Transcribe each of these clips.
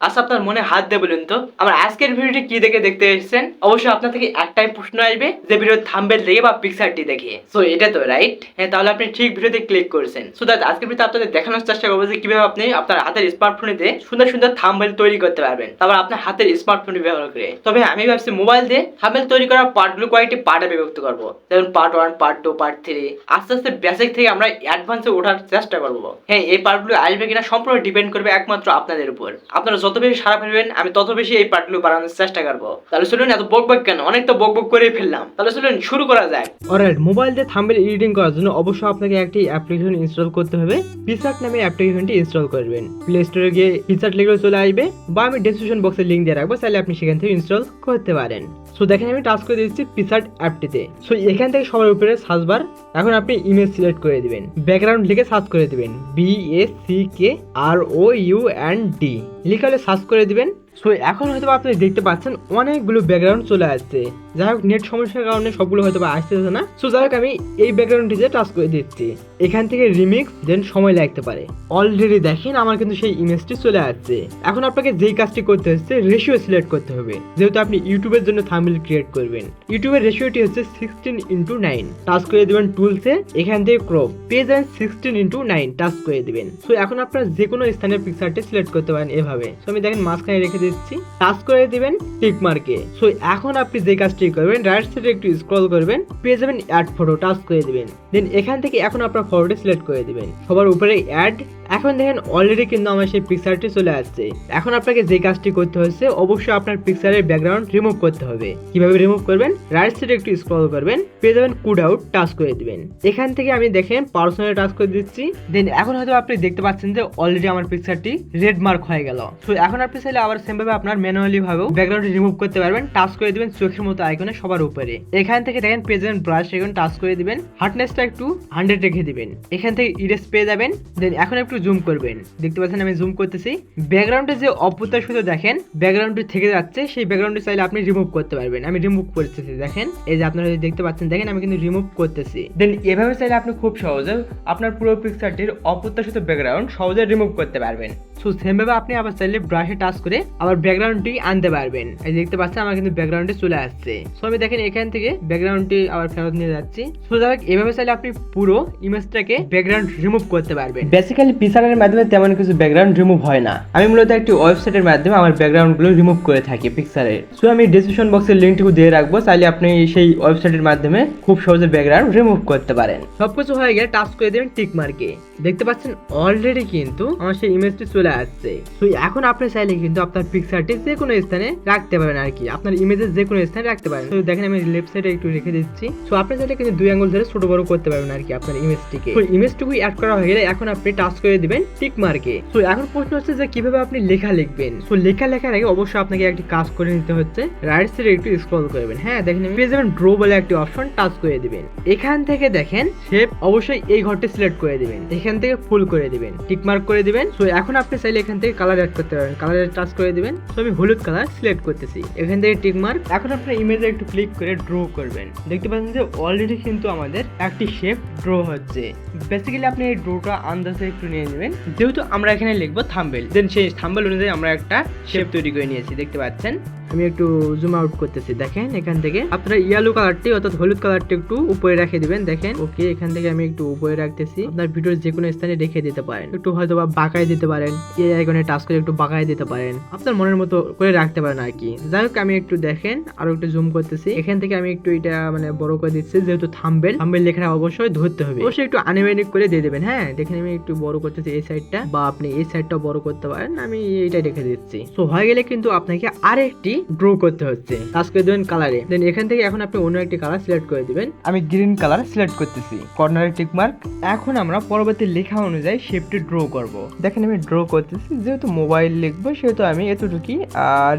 আচ্ছা আপনার মনে হাত দিয়ে বলুন তো, আমার আজকের ভিডিওটি কি দেখে দেখতে এসেছেন? অবশ্যই আপনার থেকে একটাই প্রশ্ন আসবে যে ভিডিওর থাম্বেল দেখে বা পিকচারটি দেখে। সো এটা তো রাইট হ্যাঁ তাহলে আপনি ঠিক ভিডিওতে ক্লিক করেছেন। সো দ্যাট আজকের ভিডিওতে আপনাদের দেখানোর চেষ্টা করব যে কীভাবে আপনি আপনার হাতের স্মার্টফোনেতে সুন্দর সুন্দর থাম্বেল তৈরি করতে পারবেন। তারপর আপনার হাতের স্মার্টফোন ব্যবহার করে। তবে আমি ভাবছি মোবাইল দিয়ে থাম্বেল তৈরি করার পার্টগুলো কয়েকটি পার্টে বিভক্ত করব। যেমন part one part two part three আস্তে আস্তে বেসিক থেকে আমরা অ্যাডভান্সে ওঠার চেষ্টা করব। হ্যাঁ এই পার্টগুলো আসবে কিনা সম্পূর্ণ ডিপেন্ড করবে একমাত্র আপনাদের উপর। আপনারা যত বেশি সারা ফেলবেন, আমি তত বেশি এই পার্টগুলো বানানোর চেষ্টা করব। তাহলে চলুন, এত বক বক কেন? অনেক তো বক বক করেই ফেললাম। তাহলে চলুন, শুরু করা যায় অলরাইট মোবাইল দিয়ে থাম্বেল এডিটিং করার জন্য অবশ্যই আপনাকে একটি অ্যাপ্লিকেশন ইনস্টল করতে হবে। পিসার্ট নামে অ্যাপ্লিকেশনটি ইনস্টল করবেন। প্লে স্টোরে গিয়ে পিসার্ট লিখলে চলে আসবে বা আমি ডেসক্রিপশন বক্সে লিঙ্ক দিয়ে রাখব তাহলে আপনি সেখান থেকে ইনস্টল করতে পারেন। সো দেখেন, আমি টাচ করে দিচ্ছি পিসার্ট অ্যাপটিতে সো এখান থেকে সবার উপরে সার্চ বার এখন আপনি ইমেজ সিলেক্ট করে দিবেন। ব্যাকগ্রাউন্ড লিখে সার্চ করে দিবেন। B S C K R O U and D লিখে হলে সার্চ করে দিবেন। সো এখন হয়তো আপনি দেখতে পাচ্ছেন অনেকগুলো ব্যাকগ্রাউন্ড চলে আসছে। যাই হোক নেট সমস্যার কারণে সবগুলো হয়তো বা আসতেছে না। সো যাই হোক, আমি এই ব্যাকগ্রাউন্ডটিতে টাচ করে দিচ্ছি। এখান থেকে রিমিক্স দেন সময় লাগতে পারে। অলরেডি দেখেন, আমার কিন্তু সেই ইমেজটি চলে আসছে। এখন আপনাকে যেই কাজটি করতে হচ্ছে রেশিও সিলেক্ট করতে হবে। যেহেতু আপনি ইউটিউবের জন্য থাম্বনেল ক্রিয়েট করবেন। ইউটিউবের রেশিওটি হচ্ছে সিক্সটিন ইন্টু নাইন টাচ করে দেবেন টুলসে এখান থেকে ক্রপ পেয়ে যাবেন সিক্সটিন ইন্টু নাইন টাচ করে দিবেন। সো এখন আপনারা যে কোনো স্থানের পিকচারটি সিলেক্ট করতে পারেন এভাবে। সো আমি দেখেন মাঝখানে রেখে দিচ্ছি। টাচ করে দিবেন টিক মার্কে সো এখন আপনি যে কাজটি করবেন রাইট সাইডে একটু স্ক্রল করবেন, পেয়ে যাবেন অ্যাড ফটো টাচ করে দিবেন। দেন এখান থেকে এখন আপনার ফটোটি সিলেক্ট করে দিবেন। সবার উপরে অ্যাড এখন দেখেন অলরেডি কিন্তু আমার সেই পিকচারটি চলে আসছে। এখন আপনাকে যে কাজটি করতে হচ্ছে অবশ্যই আপনার পিকচারের ব্যাকগ্রাউন্ড রিমুভ করতে হবে। কীভাবে রিমুভ করবেন? রাইট সাইডে একটু স্ক্রল করবেন, পেয়ে যাবেন কুড আউট টাচ করে দিবেন। এখান থেকে আমি দেখেন পার্সোনাল টাচ করে দিচ্ছি। দেন এখন হয়তো আপনি দেখতে পাচ্ছেন যে অলরেডি আমার পিকচারটি রেড মার্ক হয়ে গেল। তো এখন আপনি চাইলে আবার সেম ভাবে আপনার ম্যানুয়ালি ভাবেও ব্যাকগ্রাউন্ড রিমুভ করতে পারবেন টাচ করে দিবেন, চোখের মতো আইকনে সবার উপরে। এখান থেকে দেখেন যাবেন ব্রাশ এখন টাচ করে দিবেন হার্ডনেসটা একটু হান্ড্রেড রেখে দিবেন। এখান থেকে ইরেস পেয়ে যাবেন দেন এখন একটু জুম করবেন। দেখতে পাচ্ছেন আমি জুম করতেছি। ব্যাকগ্রাউন্ডে যে অপ্রত্যাশিত দেখেন ব্যাকগ্রাউন্ডটি থেকে যাচ্ছে, সেই ব্যাকগ্রাউন্ডে চাইলে আপনি রিমুভ করতে পারবেন। আমি রিমুভ করতেছি, দেখেন। এই যে আপনারা যদি দেখতে পাচ্ছেন, দেখেন আমি কিন্তু রিমুভ করতেছি। দেন এভাবে চাইলে আপনি খুব সহজে আপনার পুরো পিকচারটির অপ্রত্যাশিত ব্যাকগ্রাউন্ড সহজে রিমুভ করতে পারবেন। সো সেম ভাবে আপনি আবার চাইলে ব্রাশে টাচ করে আবার ব্যাকগ্রাউন্ডটি আনতে পারবেন। এই যে দেখতে পাচ্ছেন আমার কিন্তু ব্যাকগ্রাউন্ডে চলে আসছে। সো আমি দেখেন এখান থেকে ব্যাকগ্রাউন্ডটি আবার ফেরত নিয়ে যাচ্ছি। সো যাক এভাবে চাইলে আপনি পুরো ইমেজটাকে ব্যাকগ্রাউন্ড রিমুভ করতে পারবেন। বেসিক্যালি পিসারের মাধ্যমে তেমন কিছু ব্যাকগ্রাউন্ড রিমুভ হয় না। আমি মূলত একটি ওয়েবসাইটের মাধ্যমে আমার ব্যাকগ্রাউন্ডগুলো রিমুভ করে থাকি পিক্সারের সো আমি ডিসক্রিপশন বক্সের লিঙ্কটুকু দিয়ে রাখব চাইলে আপনি সেই ওয়েবসাইটের মাধ্যমে খুব সহজে ব্যাকগ্রাউন্ড রিমুভ করতে পারেন। সবকিছু হয়ে গেলে টাচ করে দেবেন টিক মার্কে দেখতে পাচ্ছেন অলরেডি কিন্তু আমার সেই ইমেজটি চলে আসছে তো এখন আপনি চাইলে কিন্তু আপনার পিকচারটি যে কোনো স্থানে রাখতে পারেন আর কি। আপনার ইমেজের যে কোনো স্থানে রাখতে পারেন তো দেখেন আমি লেফট সাইডে একটু রেখে দিচ্ছি। তো আপনি চাইলে কিন্তু দুই আঙ্গুল ধরে ছোট বড় করতে পারবেন আর কি আপনার ইমেজটিকে তো ইমেজটুকু অ্যাড করা হয়ে গেলে এখন আপনি টাচ করে দিবেন টিক মার্কে তো এখন প্রশ্ন হচ্ছে যে কীভাবে আপনি লেখা লিখবেন? তো লেখা লেখার আগে অবশ্যই আপনাকে একটি কাজ করে নিতে হচ্ছে। রাইট সাইডে একটু স্ক্রল করবেন। হ্যাঁ দেখেন পেয়ে যাবেন ড্র বলে একটি অপশন টাচ করে দিবেন। এখান থেকে দেখেন শেপ অবশ্যই এই ঘরটি সিলেক্ট করে দিবেন। এখান থেকে ফুল করে দিবেন। টিক মার্ক করে দিবেন। তো এখন আপনি চাইলে এখান থেকে কালার অ্যাড করতে পারেন। কালার টাচ করে দিবেন। তো আমি হলুদ কালার সিলেক্ট করতেছি। এখান থেকে টিক মার্ক এখন আপনার ইমেজে একটু ক্লিক করে ড্র করবেন। দেখতে পাচ্ছেন যে অলরেডি কিন্তু আমাদের একটি শেপ ড্র হচ্ছে। বেসিক্যালি আপনি এই ড্রটা আন্দাজে একটু নিয়ে নেবেন। যেহেতু আমরা এখানে লিখব থাম্বেল দেন সেই থাম্বেল অনুযায়ী আমরা একটা শেপ তৈরি করে নিয়েছি। দেখতে পাচ্ছেন? আমি একটু জুম আউট করতেছি। দেখেন, এখান থেকে আপনারা ইয়েলো কালারটি অর্থাৎ হলুদ কালারটি একটু উপরে রেখে দিবেন, দেখেন। ওকে, এখান থেকে আমি একটু উপরে রাখতেছি। আপনার ভিডিওর যে কোনো স্থানে রেখে দিতে পারেন। একটু হয়তো বা বাঁকায় দিতে পারেন, এই আইকনে টাচ করে একটু বাঁকায় দিতে পারেন। আপনার মনের মতো করে রাখতে পারেন আর কি। যাই হোক, আমি একটু দেখেন, আরও একটু জুম করতেছি। এখান থেকে আমি একটু এটা মানে বড় করে দিচ্ছি, যেহেতু থাম্বেল। থাম্বেল লেখাটা অবশ্যই ধরতে হবে। অবশ্যই একটু আনিমেটিক করে দিয়ে দেবেন হ্যাঁ? দেখেন, আমি একটু বড় করতেছি এই সাইডটা বা আপনি এই সাইডটা বড় করতে পারেন, আমি এইটা রেখে দিচ্ছি। তো হয়ে গেলে কিন্তু আপনাকে আরেকটি ড্র করতে হচ্ছে। টাচ করে দেবেন কালারে দেন এখান থেকে এখন আপনি অন্য একটি কালার সিলেক্ট করে দিবেন। আমি গ্রিন কালার সিলেক্ট করতেছি। কর্নারে টিক মার্ক এখন আমরা পরবর্তী লেখা অনুযায়ী শেপটি ড্র করব। দেখেন আমি ড্র করতেছি। যেহেতু মোবাইল লিখব সেহেতু আমি এতটুকুই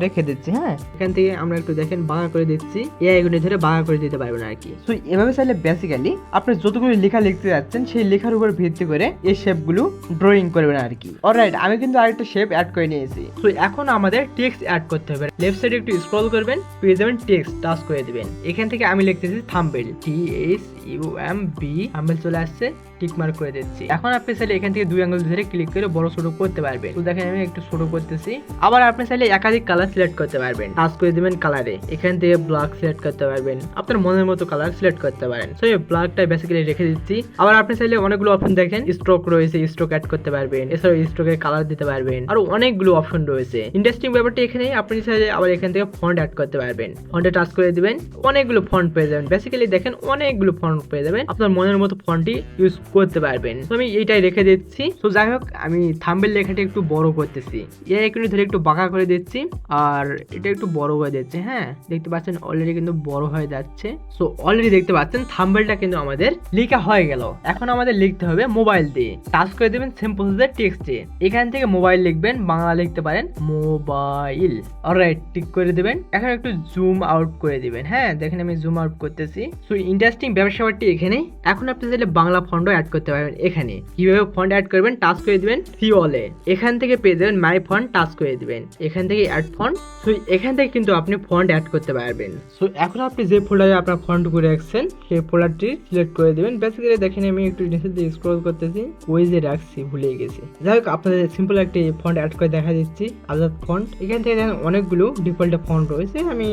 রেখে দিচ্ছি হ্যাঁ? এখান থেকে আমরা একটু দেখেন বাঁকা করে দিচ্ছি। এই আইকনে ধরে বাঁকা করে দিতে পারবেন আর কি। তো এভাবে চাইলে বেসিক্যালি আপনি যতগুলো লেখা লিখতে যাচ্ছেন সেই লেখার উপর ভিত্তি করে এই শেপগুলো ড্রয়িং করবেন আর কি। অলরাইট আমি কিন্তু আরেকটা শেপ অ্যাড করে নিয়েছি। তো এখন আমাদের টেক্সট অ্যাড করতে হবে। লেফট সাইডে একটু স্ক্রল করবেন, পেয়ে যাবেন টেক্সট টাচ করে দেবেন। এখান থেকে আমি লিখতেছি thumbnail T H U M B thumbnail চলে আসছে। টিক মার্ক করে দিচ্ছি। এখন আপনি চাইলে এখান থেকে দুই আঙ্গুল ধরে ক্লিক করে বড় ছোট করতে পারবেন। তো দেখেন, আমি একটু ছোট করতেছি। আবার আপনি চাইলে একাধিক কালার সিলেক্ট করতে পারবেন। টাচ করে দিবেন কালারে এখান থেকে ব্ল্যাক সিলেক্ট করতে পারবেন। আপনার মনের মতো কালার সিলেক্ট করতে পারেন। তো এই ব্ল্যাকটা বেসিক্যালি রেখে দিচ্ছি। আবার আপনি চাইলে অনেকগুলো অপশন দেখেন। স্ট্রোক রয়েছে স্ট্রোক অ্যাড করতে পারবেন। এছাড়াও স্ট্রোকের কালার দিতে পারবেন। আর অনেকগুলো অপশন রয়েছে। ইন্টারেস্টিং ব্যাপারটা এখানে, আপনি চাইলে আবার এখান থেকে ফন্ট অ্যাড করতে পারবেন। ফন্টে টাচ করে দিবেন। অনেকগুলো ফন্ট পেয়ে যাবেন। বেসিক্যালি দেখেন, অনেকগুলো ফন্ট পেয়ে যাবেন। আপনার মনের মতো ফন্টটি ইউজ করতে পারবেন। তো আমি এইটাই রেখে দিচ্ছি। তো যাই হোক, আমি থাম্বেল লেখাটা একটু বড় করতেছি। এর একটু ধরে একটু বাঁকা করে দিচ্ছি। আর এটা একটু বড় হয়ে যাচ্ছে হ্যাঁ? দেখতে পাচ্ছেন অলরেডি কিন্তু বড় হয়ে যাচ্ছে। সো অলরেডি দেখতে পাচ্ছেন, থাম্বেলটা কিন্তু আমাদের লেখা হয়ে গেল। এখন আমাদের লিখতে হবে মোবাইল দিয়ে। টাচ করে দেবেন সেম টেক্সটে এখান থেকে মোবাইল লিখবেন, বাংলা লিখতে পারেন মোবাইল অলরাইট টিক করে দেবেন। এখন একটু জুম আউট করে দিবেন হ্যাঁ? দেখেন আমি জুম আউট করতেছি। সো ইন্টারেস্টিং ব্যবসাটি এখানে এখন আপনি চাইলে বাংলা ফন্টও অ্যাড করতে পারবেন এখানে। কীভাবে ফন্ট অ্যাড করবেন টাচ করে দিবেন অলে এখান থেকে পেয়ে যাবেন মাই ফন্ট টাচ করে দিবেন। এখান থেকে অ্যাড ফন্ট সো এখান থেকে কিন্তু আপনি ফন্ট অ্যাড করতে পারবেন। সো এখন আপনি যে ফোল্ডারে আপনার ফন্ট করে রাখছেন, সেই ফোল্ডারটি সিলেক্ট করে দিবেন। বেসিক্যালি দেখেন আমি একটু নিচের দিকে স্ক্রল করতেছি, ওই যে রাখছি, ভুলে গেছি। যাই হোক, আপনাদের সিম্পল একটি ফন্ট অ্যাড করে দেখা দিচ্ছি আজাদ ফন্ট এখান থেকে দেখেন অনেকগুলো ডিফল্ট ফন্ট রয়েছে, আমি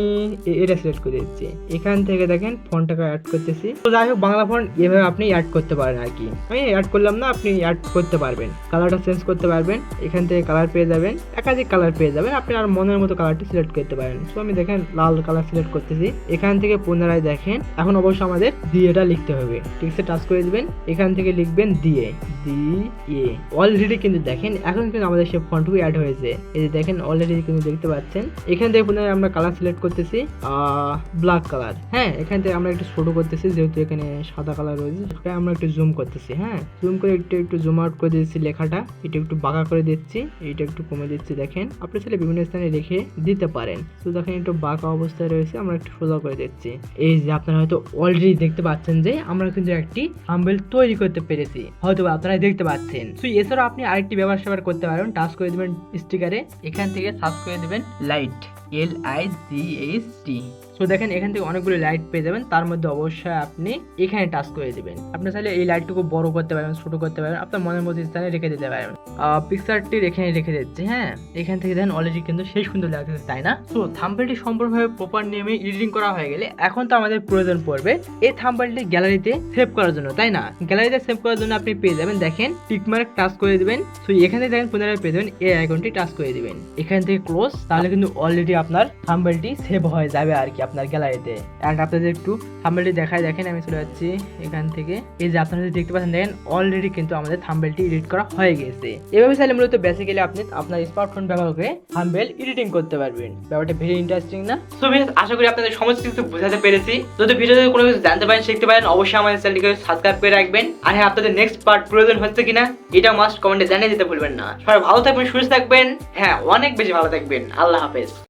এটা সিলেক্ট করে দিচ্ছি। এখান থেকে দেখেন ফন্টটাকে অ্যাড করতেছি। তো যাই হোক, বাংলা ফন্ট এভাবে আপনি অ্যাড করতে পারেন আর কি? আমি অ্যাড করলাম না, আপনি অ্যাড করতে পারবেন। কালারটা চেঞ্জ করতে পারবেন, এখান থেকে কালার পেয়ে যাবেন, একাধিক কালার পেয়ে যাবেন, আপনি আর মনের মতো কালারটি সিলেক্ট করতে পারেন। তো আমি দেখেন লাল কালার সিলেক্ট করতেছি। এখান থেকে পুনরায় দেখেন, এখন অবশ্য আমাদের দিয়েটা লিখতে হবে। ঠিক আছে টাচ করে দিবেন। এখান থেকে লিখবেন দিয়ে দি এ অলরেডি কিন্তু দেখেন, এখন কিন্তু আমাদের সে ফন্টগুলো অ্যাড হয়েছে। এই যে দেখেন অলরেডি কিন্তু দেখতে পাচ্ছেন। এখান থেকে পুনরায় আমরা কালার সিলেক্ট করতেছি ব্ল্যাক কালার হ্যাঁ এখান থেকে আমরা একটু ছোট করতেছি, যেহেতু এখানে সাদা কালার রয়েছে আমরা একটু জুম করতেছি হ্যাঁ? জুম করে একটু একটু জুম আউট করে দিচ্ছি লেখাটা, এটা একটু বাঁকা করে দিচ্ছি এটা একটু কমে দিচ্ছি, দেখেন। আপনি চাইলে বিভিন্ন স্থানে রেখে দিতে পারেন। তো দেখেন, একটু বাঁকা অবস্থায় রয়েছে, আমরা একটু সোজা করে দিচ্ছি। এই যে, আপনারা হয়তো অলরেডি দেখতে পাচ্ছেন যে, আমরা কিন্তু একটি হাম্বেল তৈরি করতে পেরেছি। হয়তো আপনারা দেখতে পাচ্ছেন। তো এছাড়াও আপনি আরেকটি ব্যবহার সেবার করতে পারেন। টাচ করে দেবেন স্টিকারে এখান থেকে সার্চ করে দেবেন light L I G H T so দেখেন, এখান থেকে অনেকগুলো লাইট পেয়ে যাবেন। তার মধ্যে অবশ্যই আপনি এখানে টাচ করে দিবেন। আপনি চাইলে এই লাইটটুকু বড় করতে পারবেন, ছোট করতে পারবেন, আপনার মনের মতো স্থানে রেখে দিতে পারবেন। পিকচারটি এখানে রেখে দিচ্ছি হ্যাঁ? এখান থেকে দেখেন অলরেডি কিন্তু সেই সুন্দর লাগতেছে তাই না? সো থাম্বেলটি সম্পূর্ণভাবে প্রপার নিয়মে এডিটিং করা হয়ে গেলে এখন তো আমাদের প্রয়োজন পড়বে এই থাম্বেলটি গ্যালারিতে সেভ করার জন্য, তাই না? গ্যালারিতে সেভ করার জন্য আপনি পেয়ে যাবেন, দেখেন টিকমার্ক টাচ করে দিবেন। সো এখান থেকে দেখেন, পুনরায় পেয়ে যাবেন, এই আইকনটি টাচ করে দিবেন। এখান থেকে ক্লোজ তাহলে কিন্তু অলরেডি আপনার থাম্বেলটি সেভ হয়ে যাবে আর কি আপনার গ্যালারিতে। অ্যান্ড আপনাদের একটু থাম্বেলটি দেখায় দেখেন, আমি চলে যাচ্ছি এখান থেকে। এই যে আপনারা দেখতে পাচ্ছেন, দেখেন অলরেডি কিন্তু আমাদের থাম্বেলটি এডিট করা হয়ে গেছে। এভাবে চাইলে মূলত বেসিক্যালি আপনি আপনার স্মার্টফোন ব্যবহার করে থাম্বেল এডিটিং করতে পারবেন। ব্যাপারটা ভেরি ইন্টারেস্টিং না? সো ভিউয়ার্স আশা করি আপনাদের সমস্ত কিছু বোঝাতে পেরেছি। যদি ভিডিওতে কোনো কিছু জানতে পারেন, শিখতে পারেন, অবশ্যই আমাদের চ্যানেলটিকে সাবস্ক্রাইব করে রাখবেন। আর হ্যাঁ আপনাদের নেক্সট পার্ট প্রয়োজন হচ্ছে কিনা, এটা মাস্ট কমেন্টে জানিয়ে দিতে ভুলবেন না। সবাই ভালো থাকবেন, সুস্থ থাকবেন। হ্যাঁ অনেক বেশি ভালো থাকবেন। আল্লাহ হাফেজ।